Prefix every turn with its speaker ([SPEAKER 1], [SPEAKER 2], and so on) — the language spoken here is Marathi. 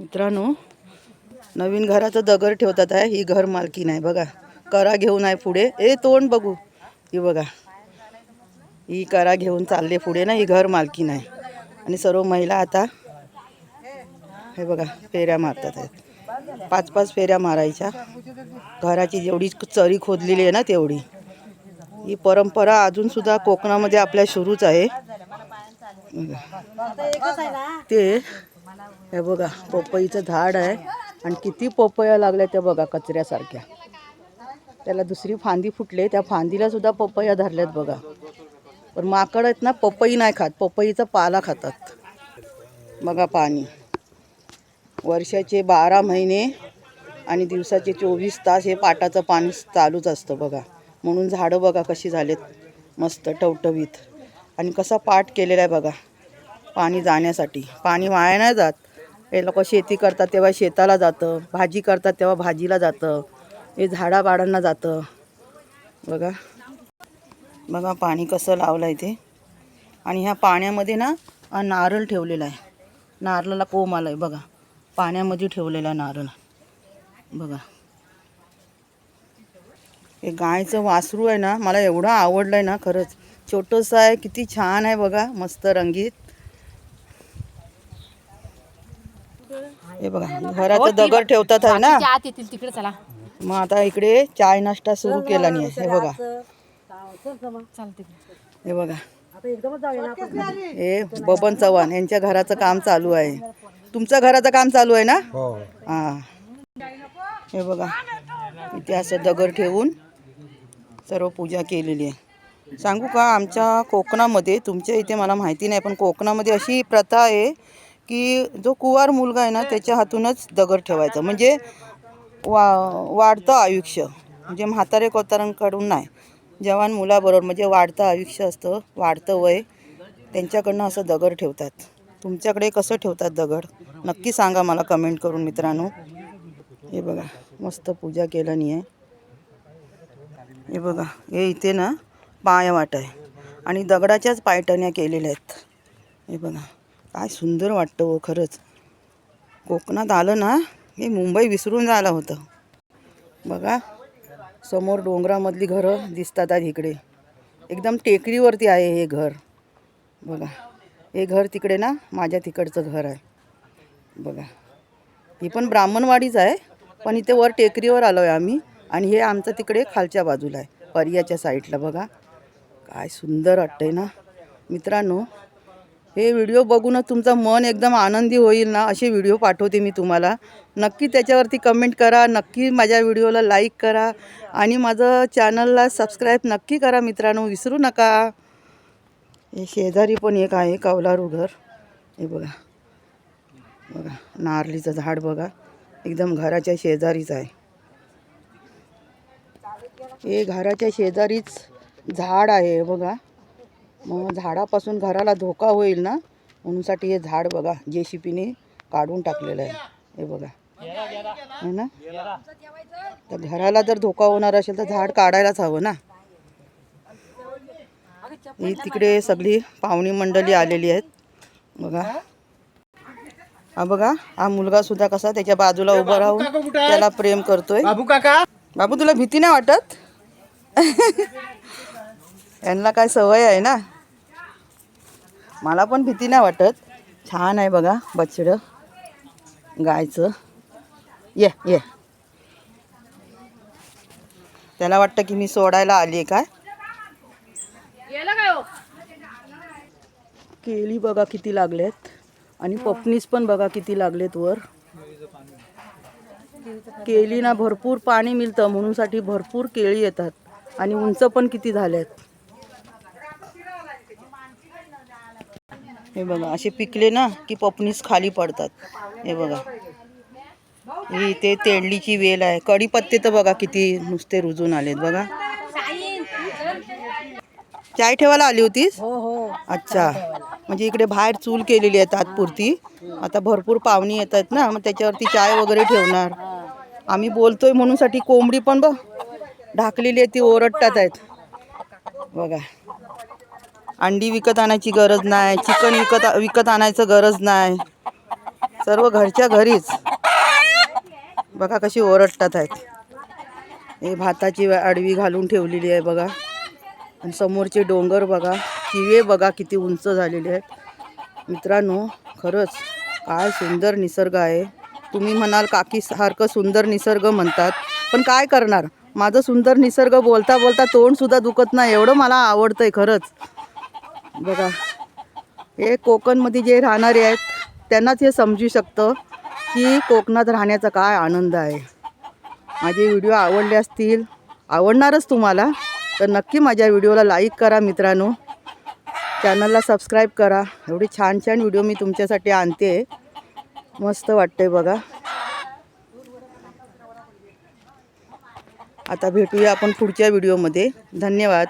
[SPEAKER 1] मित्रांनो नवीन घराचं दगड ठेवतात आहे. ही घर मालकी नाही बघा. करा घेऊन आहे पुढे. ए तोंड बघू. ही बघा. ही करा घेऊन चालले पुढे ना. ही घर मालकी नाही. आणि सर्व महिला आता हे बघा फेऱ्या मारतात आहेत. पाच पाच फेऱ्या मारायच्या. घराची जेवढी चरी खोदलेली आहे ना तेवढी. ही परंपरा अजून सुद्धा कोकणामध्ये आपल्या सुरूच आहे. ते हे बघा पपईचं झाड आहे. आणि किती पपया लागल्या त्या बघा कचऱ्यासारख्या. त्याला दुसरी फांदी फुटले त्या फांदीला सुद्धा पपया धरल्यात बघा. पण माकड आहेत ना पपई नाही खात. पपईचा पाला खातात. बघा पाणी. वर्षाचे बारा महिने आणि दिवसाचे चोवीस तास हे पाटाचं पाणी चालूच असतं बघा. म्हणून झाडं बघा कशी झालेत. मस्त टवटवीत. आणि कसा पाट केलेला आहे बघा. पाणी जाण्यासाठी. पाणी वाया नाही जात. हे लोक शेती करतात तेव्हा शेताला जातं भाजी करतात तेव्हा भाजीला जातं हे झाडाबाडांना जातं. बघा. बघा पाणी कसं लावलं आहे ते. आणि ह्या पाण्यामध्ये ना नारळ ठेवलेला आहे. नारळाला कोंब आला आहे बघा. पाण्यामध्ये ठेवलेला आहे नारळ. बघा. हे गायचं वासरू आहे ना मला एवढं आवडलं आहे ना खरंच. छोटंसं आहे किती छान आहे बघा मस्त रंगीत. हे बघा घराचं दगड ठेवतात आहे ना?
[SPEAKER 2] आत येतील तिकडे चला.
[SPEAKER 1] मग आता इकडे चाय नाश्ता सुरू केला नाही हे बघा.
[SPEAKER 2] चालते
[SPEAKER 1] हे बघा. हे बबन चव्हाण यांच्या घराचं काम चालू आहे. तुमचं घराचं काम चालू आहे ना? हा. हे बघा इथे असं दगड ठेवून सर्व पूजा केलेली आहे. सांगू का आमच्या कोकणामध्ये तुमच्या इथे मला माहिती नाही पण कोकणामध्ये अशी प्रथा आहे की जो कुवार मुलगा आहे ना त्याच्या हातूनच दगड ठेवायचा. म्हणजे वा वाढतं आयुष्य. म्हणजे म्हातारे कोतारांकडून नाही. जवान मुलाबरोबर म्हणजे वाढतं आयुष्य असतं वाढतं वय. त्यांच्याकडनं असं दगड ठेवतात. तुमच्याकडे कसं ठेवतात दगड? नक्की सांगा मला कमेंट करून मित्रांनो. हे बघा मस्त पूजा केल्यानी आहे. हे बघा हे इथे ना पायवाट आहे. आणि दगडाच्याच पायटण्या केलेल्या आहेत. हे बघा. काय सुंदर वाटतं हो खरंच. कोकणात आलं ना हे मुंबई विसरून जायला होतं. बघा समोर डोंगरामधली घरं दिसतात आज इकडे. एकदम टेकडीवरती आहे हे घर. बघा हे घर तिकडे ना माझ्या तिकडचं घर आहे. बघा ही पण ब्राह्मणवाडीच आहे पण इथे वर टेकडीवर आलो आहे आम्ही आणि हे आमचं तिकडे खालच्या बाजूला आहे पर्याच्या साईडला. बघा काय सुंदर वाटतं आहे ना. मित्रांनो हे व्हिडिओ बघूनच तुमचं मन एकदम आनंदी होईल ना असे व्हिडिओ पाठवते मी तुम्हाला. नक्की त्याच्यावरती कमेंट करा नक्की माझ्या व्हिडिओला लाईक करा आणि माझं चॅनलला सबस्क्राईब नक्की करा मित्रांनो विसरू नका. हे शेजारी पण एक आहे कौलारू घर. हे बघा. बघा नारळीचं झाड बघा. एकदम घराच्या शेजारीच आहे. हे घराच्या शेजारीच झाड आहे बघा. मग झाडापासून घराला धोका होईल ना म्हणूनसाठी हे झाड बघा जे सी पीने काढून टाकलेलं आहे. हे बघा. है ना? तर घराला जर धोका होणार असेल तर झाड काढायलाच हवं ना. ही तिकडे सगळी पाहुणी मंडळी आलेली आहेत. बघा. हा बघा हा मुलगा सुद्धा कसा त्याच्या बाजूला उभा राहून त्याला प्रेम करतोय.
[SPEAKER 3] बाबू काका.
[SPEAKER 1] बाबू तुला भीती नाही वाटत? यांना काय सवय आहे ना? मला पण भीती नाही वाटत. छान आहे बघा बछडं. गायचं. ये ये. त्याला वाटतं की मी सोडायला आली आहे काय? केळी बघा किती लागलेत. आणि पपनीस पण बघा किती लागलेत वर. केळीना भरपूर पाणी मिळतं. म्हणूनसाठी भरपूर केळी येतात. आणि उंच पण किती झाल्यात. हे बघा असे पिकले ना की पपनीस खाली पडतात. हे बघा. ही इथे तेंडलीची वेल आहे. कढीपत्ते तर बघा किती नुसते रुजून आलेत बघा. चाय ठेवायला आली होतीस?
[SPEAKER 2] हो हो.
[SPEAKER 1] अच्छा. म्हणजे इकडे बाहेर चूल केलेली आहे तात्पुरती. आता भरपूर पाहुणी येत आहेत ना मग त्याच्यावरती चाय वगैरे ठेवणार. आम्ही बोलतोय म्हणूनसाठी कोंबडी पण बघ ढाकलेली आहे ती ओरडतात आहेत बघा. अंडी विकत आणायची गरज नाही चिकन विकत विकत आणायचं गरज नाही. सर्व घरच्या घरीच. बघा कशी ओरडतात आहेत. हे भाताची आडवी घालून ठेवलेली आहे बघा. आणि समोरचे डोंगर बघा. किवे बघा किती उंच झालेले आहेत. मित्रांनो खरंच काय सुंदर निसर्ग आहे. तुम्ही म्हणाल काकी सारखं सुंदर निसर्ग म्हणतात. पण काय करणार? माझं सुंदर निसर्ग बोलता बोलता तोंडसुद्धा दुखत नाही. एवढं मला आवडतं आहे खरंच. बघा. हे कोकणमध्ये जे राहणारे आहेत त्यांनाच हे समजू शकतं की कोकणात राहण्याचा काय आनंद आहे. माझे व्हिडिओ आवडले असतील आवडणारच तुम्हाला तर नक्की माझ्या व्हिडिओला लाईक करा मित्रांनो. चॅनलला सबस्क्राईब करा. एवढे छान छान व्हिडिओ मी तुमच्यासाठी आणते. मस्त वाटते बघा. आता भेटूया आपण पुढच्या व्हिडिओमध्ये. धन्यवाद.